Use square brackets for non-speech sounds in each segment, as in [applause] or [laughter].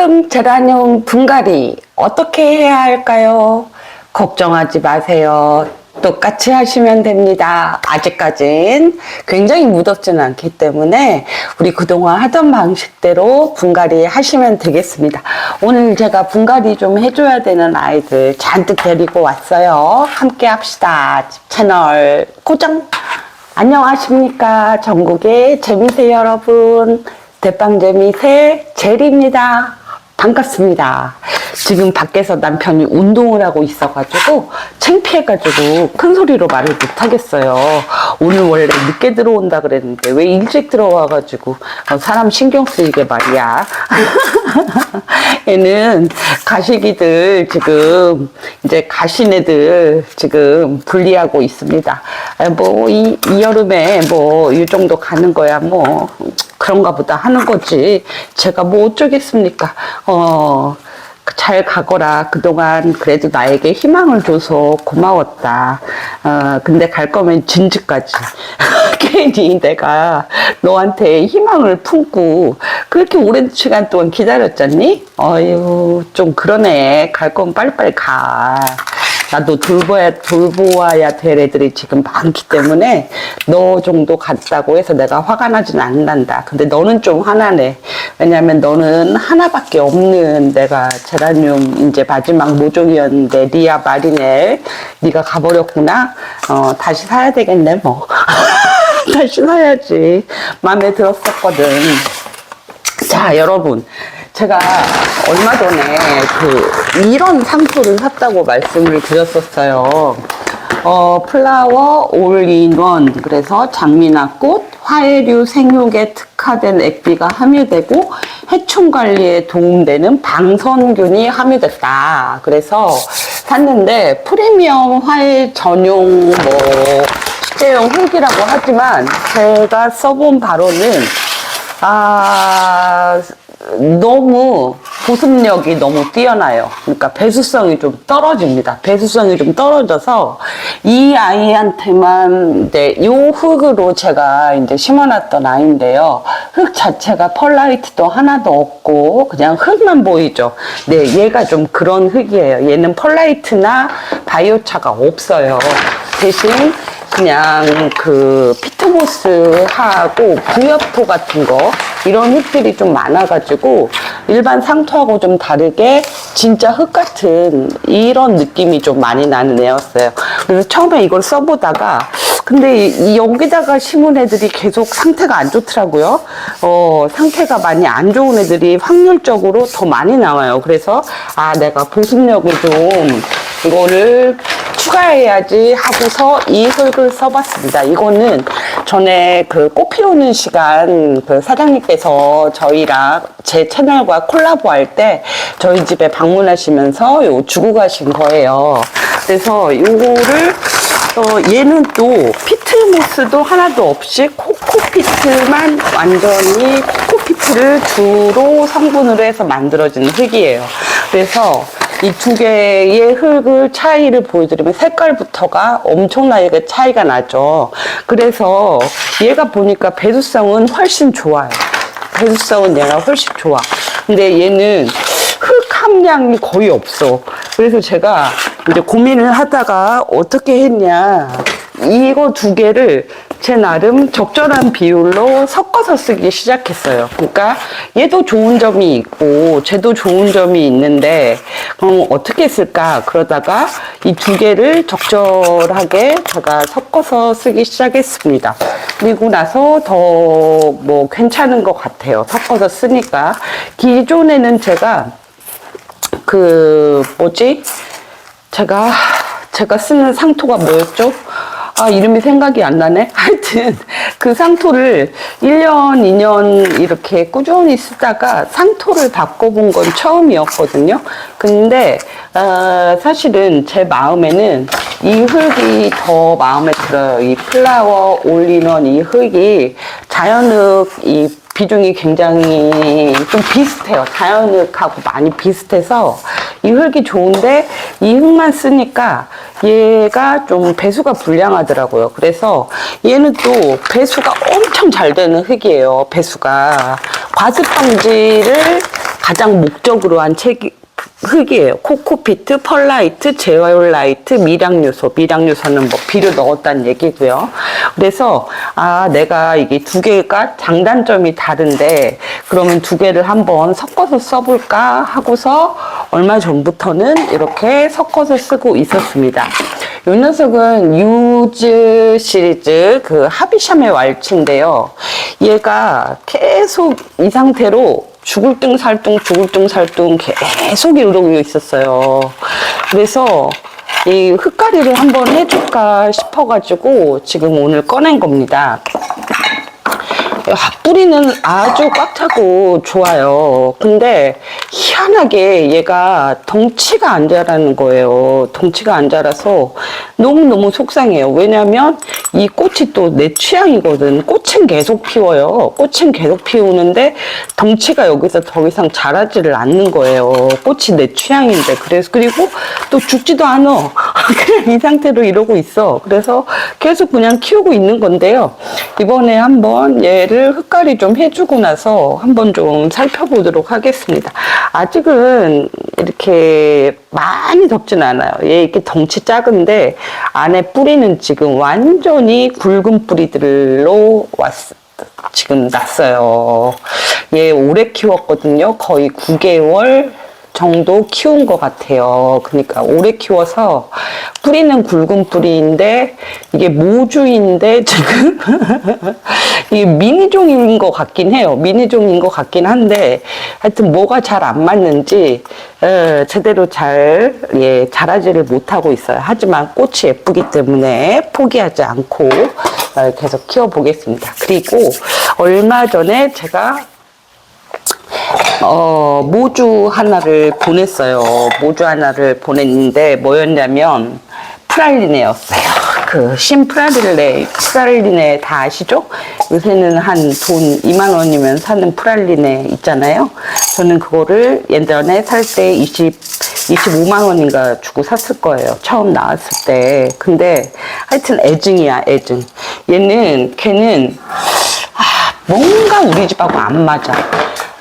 여름 제라늄 분갈이 어떻게 해야 할까요? 걱정하지 마세요. 똑같이 하시면 됩니다. 아직까진 굉장히 무덥지는 않기 때문에 우리 그동안 하던 방식대로 분갈이 하시면 되겠습니다. 오늘 제가 분갈이 좀 해줘야 되는 아이들 잔뜩 데리고 왔어요. 함께 합시다. 채널 고정! 안녕하십니까. 전국의 재미새 여러분. 대빵재미새 제리입니다. 반갑습니다. 지금 밖에서 남편이 운동을 하고 있어가지고 창피해가지고 큰 소리로 말을 못하겠어요. 오늘 원래 늦게 들어온다 그랬는데 왜 일찍 들어와가지고 어, 사람 신경 쓰이게 말이야. [laughs] 얘는 가시기들 지금 이제 가신 애들 지금 분리하고 있습니다. 뭐이 여름에 뭐 이 정도 가는 거야 뭐 그런가 보다 하는 거지. 제가 뭐 어쩌겠습니까. 어, 잘 가거라. 그동안 그래도 나에게 희망을 줘서 고마웠다. 어, 근데 갈 거면 진주까지. [laughs] 괜히 내가 너한테 희망을 품고 그렇게 오랜 시간 동안 기다렸잖니? 어휴, 좀 그러네. 갈 거면 빨리빨리 가. 나도 돌보야, 돌보아야 될 애들이 지금 많기 때문에 너 정도 갔다고 해서 내가 화가 나진 않는다. 근데 너는 좀 화나네. 왜냐면 너는 하나밖에 없는 내가 제라늄 이제 마지막 모종이었는데 리아 마리넬 네가 가버렸구나. 어, 다시 사야 되겠네 뭐. [laughs] 다시 사야지. 마음에 들었었거든. 자, 여러분. 제가 얼마 전에 그 이런 상토를 샀다고 말씀을 드렸었어요. 어, 플라워 올인원. 그래서 장미나 꽃, 화해류 생육에 특화된 액비가 함유되고 해충 관리에 도움되는 방선균이 함유됐다. 그래서 샀는데 프리미엄 화해 전용 뭐 식재용 흙이라고 하지만 제가 써본 바로는 아 너무 보습력이 너무 뛰어나요. 그러니까 배수성이 좀 떨어집니다. 배수성이 좀 떨어져서 이 아이한테만 네, 요 흙으로 제가 이제 심어놨던 아이인데요. 흙 자체가 펄라이트도 하나도 없고 그냥 흙만 보이죠. 네, 얘가 좀 그런 흙이에요. 얘는 펄라이트나 바이오차가 없어요. 대신 그냥 그 피트모스하고 부엽토 같은 거 이런 흙들이 좀 많아가지고 일반 상토하고 좀 다르게 진짜 흙 같은 이런 느낌이 좀 많이 나는 애였어요. 그래서 처음에 이걸 써보다가 근데 이- 여기다가 심은 애들이 계속 상태가 안 좋더라고요. 어, 상태가 많이 안 좋은 애들이 확률적으로 더 많이 나와요. 그래서 아 내가 보습력을 좀 이거를 추가해야지 하고서 이 흙을 써봤습니다. 이거는 전에 그 꽃 피우는 시간 그 사장님께서 저희랑 제 채널과 콜라보 할 때 저희 집에 방문하시면서 요 주고 가신 거예요. 그래서 요거를 어, 얘는 또 피트모스도 하나도 없이 코코피트만 완전히 코코피트를 주로 성분으로 해서 만들어진 흙이에요. 그래서 이 두 개의 흙을 차이를 보여드리면 색깔부터가 엄청나게 차이가 나죠. 그래서 얘가 보니까 배수성은 훨씬 좋아요. 배수성은 얘가 훨씬 좋아. 근데 얘는 흙 함량이 거의 없어. 그래서 제가 이제 고민을 하다가 어떻게 했냐. 이거 두 개를 제 나름 적절한 비율로 섞어서 쓰기 시작했어요. 그러니까 얘도 좋은 점이 있고 쟤도 좋은 점이 있는데 그럼 어떻게 쓸까 그러다가 이 두 개를 적절하게 제가 섞어서 쓰기 시작했습니다. 그리고 나서 더 뭐 괜찮은 것 같아요. 섞어서 쓰니까 기존에는 제가 그 뭐지? 제가 제가 쓰는 상토가 뭐였죠? 아, 이름이 생각이 안 나네. [laughs] 하여튼 그 상토를 1년, 2년 이렇게 꾸준히 쓰다가 상토를 바꿔본 건 처음이었거든요. 근데 어, 사실은 제 마음에는 이 흙이 더 마음에 들어요. 이 플라워 올인원 이 흙이 자연흙 이 비중이 굉장히 좀 비슷해요. 자연흙하고 많이 비슷해서 이 흙이 좋은데 이 흙만 쓰니까 얘가 좀 배수가 불량하더라고요. 그래서 얘는 또 배수가 엄청 잘 되는 흙이에요. 배수가 과습 방지를 가장 목적으로 한 책이 흙이에요. 코코피트, 펄라이트, 제어라이트, 미량요소. 미량요소는 뭐 비료 넣었다는 얘기고요. 그래서 아 내가 이게 두 개가 장단점이 다른데 그러면 두 개를 한번 섞어서 써볼까 하고서 얼마 전부터는 이렇게 섞어서 쓰고 있었습니다. 이 녀석은 유즈 시리즈 그 하비샴의 왈츠인데요. 얘가 계속 이 상태로 죽을 둥 살둥 죽을 둥 살둥 계속 이러고 있었어요. 그래서 이 흙가리를 한번 해줄까 싶어가지고 지금 오늘 꺼낸 겁니다. 뿌리는 아주 꽉 차고 좋아요. 근데 희한하게 얘가 덩치가 안 자라는 거예요. 덩치가 안 자라서 너무너무 속상해요. 왜냐면 이 꽃이 또 내 취향이거든. 꽃은 계속 피워요. 꽃은 계속 피우는데 덩치가 여기서 더 이상 자라지를 않는 거예요. 꽃이 내 취향인데. 그래서 그리고 또 죽지도 않아. [laughs] 그냥 이 상태로 이러고 있어. 그래서 계속 그냥 키우고 있는 건데요. 이번에 한번 얘를 흙갈이 좀 해주고 나서 한번 좀 살펴보도록 하겠습니다. 아직은 이렇게 많이 덥진 않아요. 얘 이렇게 덩치 작은데 안에 뿌리는 지금 완전히 굵은 뿌리들로 왔, 지금 났어요. 얘 오래 키웠거든요. 거의 9개월 정도 키운 것 같아요. 그러니까 오래 키워서 뿌리는 굵은 뿌리인데 이게 모주인데 지금 [laughs] 이게 미니종인 것 같긴 해요. 미니종인 것 같긴 한데 하여튼 뭐가 잘 안 맞는지 에, 제대로 잘 예, 자라지를 못하고 있어요. 하지만 꽃이 예쁘기 때문에 포기하지 않고 어, 계속 키워보겠습니다. 그리고 얼마 전에 제가 어, 모주 하나를 보냈어요. 모주 하나를 보냈는데 뭐였냐면 프랄리네였어요. 그 신프랄리네, 프랄리네 다 아시죠? 요새는 한 돈 2만 원이면 사는 프랄리네 있잖아요. 저는 그거를 예전에 살 때 20, 25만 원인가 주고 샀을 거예요. 처음 나왔을 때. 근데 하여튼 애증이야, 애증. 얘는, 걔는 아, 뭔가 우리 집하고 안 맞아.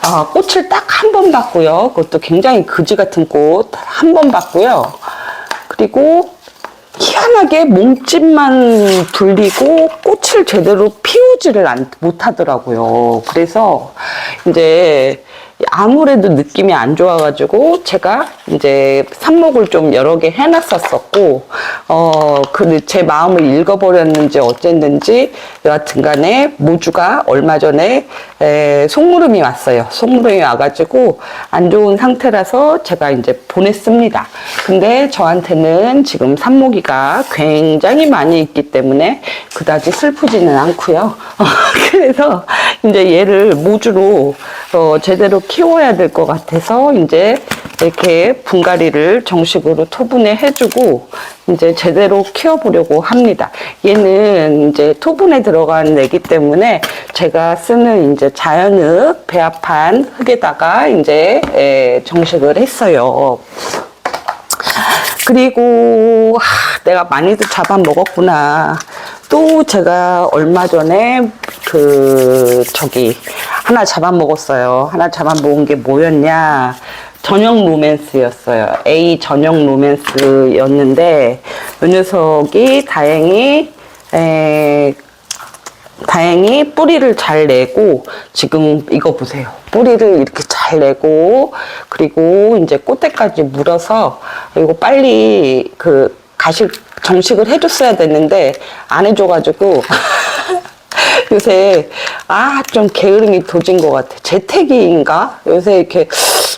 아, 꽃을 딱 한 번 봤고요. 그것도 굉장히 그지 같은 꽃 한 번 봤고요. 그리고 희한하게 몸집만 불리고 꽃을 제대로 피우지를 안, 못하더라고요. 그래서 이제 아무래도 느낌이 안 좋아가지고 제가 이제 삽목을 좀 여러 개 해놨었었고 어그제 마음을 읽어버렸는지 어쨌는지 여하튼 간에 모주가 얼마 전에 에, 속무름이 왔어요. 속무름이 와가지고 안 좋은 상태라서 제가 이제 보냈습니다. 근데 저한테는 지금 삽목이가 굉장히 많이 있기 때문에 그다지 슬프지는 않고요. [laughs] 그래서 이제 얘를 모주로 어, 제대로 키워야 될 것 같아서 이제 이렇게 분갈이를 정식으로 토분해 해주고 이제 제대로 키워보려고 합니다. 얘는 이제 토분에 들어간 애기 때문에 제가 쓰는 이제 자연흙 배합한 흙에다가 이제 에, 정식을 했어요. 그리고 하, 내가 많이도 잡아먹었구나. 또 제가 얼마 전에 그 저기 하나 잡아먹었어요. 하나 잡아먹은 게 뭐였냐? 전용 로맨스였어요. A 전용 로맨스였는데 이 녀석이 다행히 에, 다행히 뿌리를 잘 내고 지금 이거 보세요. 뿌리를 이렇게 잘 내고 그리고 이제 꽃대까지 물어서 이거 빨리 그 가식 정식을 해줬어야 됐는데 안 해줘가지고 요새 아 좀 게으름이 도진 것 같아. 재택인가? 요새 이렇게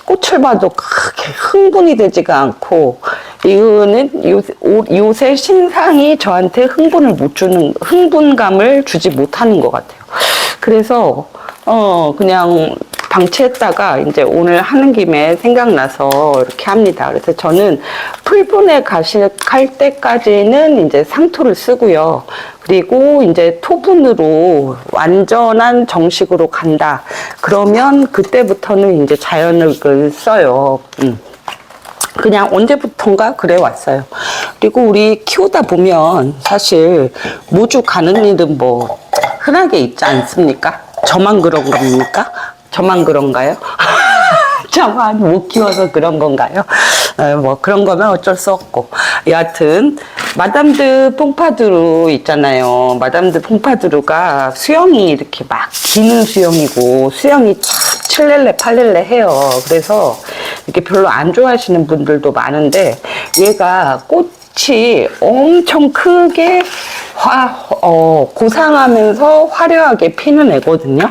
꽃을 봐도 그렇게 흥분이 되지가 않고 이거는 요새, 오- 요새 신상이 저한테 흥분을 못 주는 흥분감을 주지 못하는 것 같아요. 그래서 어 그냥 방치했다가 이제 오늘 하는 김에 생각나서 이렇게 합니다. 그래서 저는 풀분에 가식할 때까지는 이제 상토를 쓰고요. 그리고 이제 토분으로 완전한 정식으로 간다. 그러면 그때부터는 이제 자연흙을 써요. 음. 그냥 언제부턴가 그래 왔어요. 그리고 우리 키우다 보면 사실 모주 가는 일은 뭐 흔하게 있지 않습니까? 저만 그런 겁니까? 저만 그런가요? [laughs] 자만 못 키워서 그런 건가요? 어, 뭐 그런 거면 어쩔 수 없고 여하튼 마담드 퐁파두루 있잖아요 마담드 퐁파두루가 수영이 이렇게 막 기는 수영이고 수영이 참 칠렐레 팔렐레 해요 그래서 이렇게 별로 안 좋아하시는 분들도 많은데 얘가 꽃이 엄청 크게 화, 어, 고상하면서 화려하게 피는 애거든요.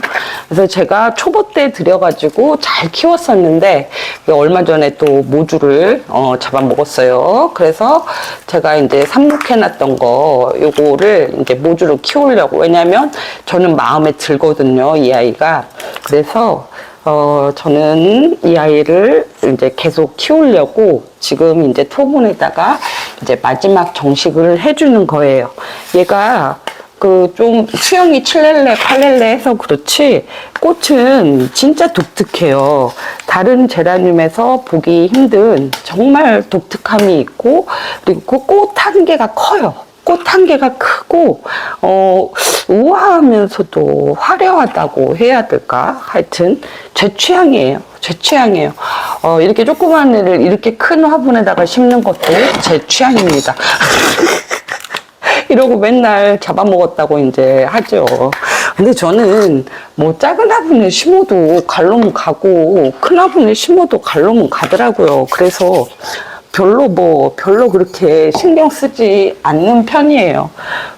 그래서 제가 초보 때 들여가지고 잘 키웠었는데, 얼마 전에 또 모주를, 어, 잡아먹었어요. 그래서 제가 이제 삽목해놨던 거, 요거를 이제 모주로 키우려고. 왜냐면 저는 마음에 들거든요, 이 아이가. 그래서 어, 저는 이 아이를 이제 계속 키우려고 지금 이제 토분에다가 이제 마지막 정식을 해주는 거예요. 얘가 그 좀 수영이 칠렐레, 팔렐레 해서 그렇지 꽃은 진짜 독특해요. 다른 제라늄에서 보기 힘든 정말 독특함이 있고 그리고 그꽃한 개가 커요. 꽃 한 개가 크고 어 우아하면서도 화려하다고 해야 될까 하여튼 제 취향이에요 제 취향이에요 어 이렇게 조그만 애를 이렇게 큰 화분에다가 심는 것도 제 취향입니다 [laughs] 이러고 맨날 잡아먹었다고 이제 하죠. 근데 저는 뭐 작은 화분에 심어도 갈로면 가고 큰 화분에 심어도 갈로면 가더라고요. 그래서 별로 뭐 별로 그렇게 신경 쓰지 않는 편이에요.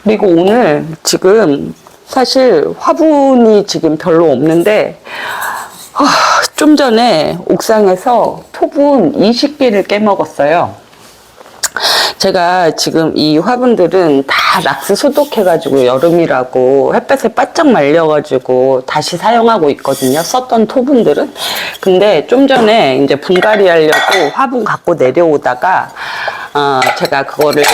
그리고 오늘 지금 사실 화분이 지금 별로 없는데 아, 좀 전에 옥상에서 토분 20개를 깨먹었어요. 제가 지금 이 화분들은 다 락스 소독해가지고 여름이라고 햇볕에 바짝 말려가지고 다시 사용하고 있거든요. 썼던 토분들은. 근데 좀 전에 이제 분갈이 하려고 화분 갖고 내려오다가, 어, 제가 그거를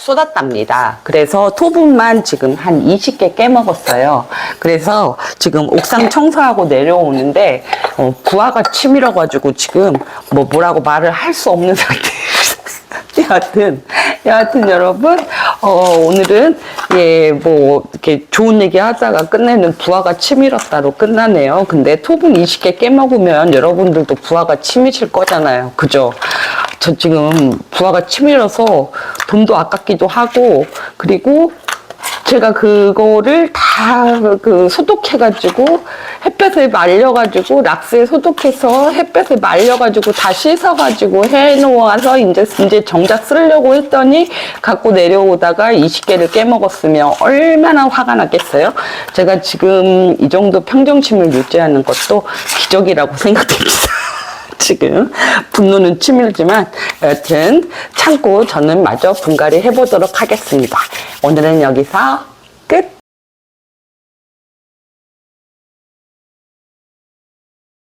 쏟았답니다. 그래서 토분만 지금 한 20개 깨먹었어요. 그래서 지금 옥상 청소하고 내려오는데, 어, 부하가 치밀어가지고 지금 뭐 뭐라고 말을 할 수 없는 [laughs] 상태예요. [laughs] 여하튼, 여하튼 여러분, 어, 오늘은, 예, 뭐, 이렇게 좋은 얘기 하다가 끝내는 부하가 치밀었다로 끝나네요. 근데 토분 20개 깨먹으면 여러분들도 부하가 치미실 거잖아요. 그죠? 저 지금 부하가 치밀어서 돈도 아깝기도 하고, 그리고 제가 그거를 다 그 소독해가지고 햇볕에 말려가지고 락스에 소독해서 햇볕에 말려가지고 다 씻어가지고 해놓아서 이제 이제 정작 쓰려고 했더니 갖고 내려오다가 20개를 깨먹었으면 얼마나 화가 났겠어요? 제가 지금 이 정도 평정심을 유지하는 것도 기적이라고 [laughs] 생각됩니다. 지금 분노는 치밀지만 여튼 참고 저는 마저 분갈이 해보도록 하겠습니다. 오늘은 여기서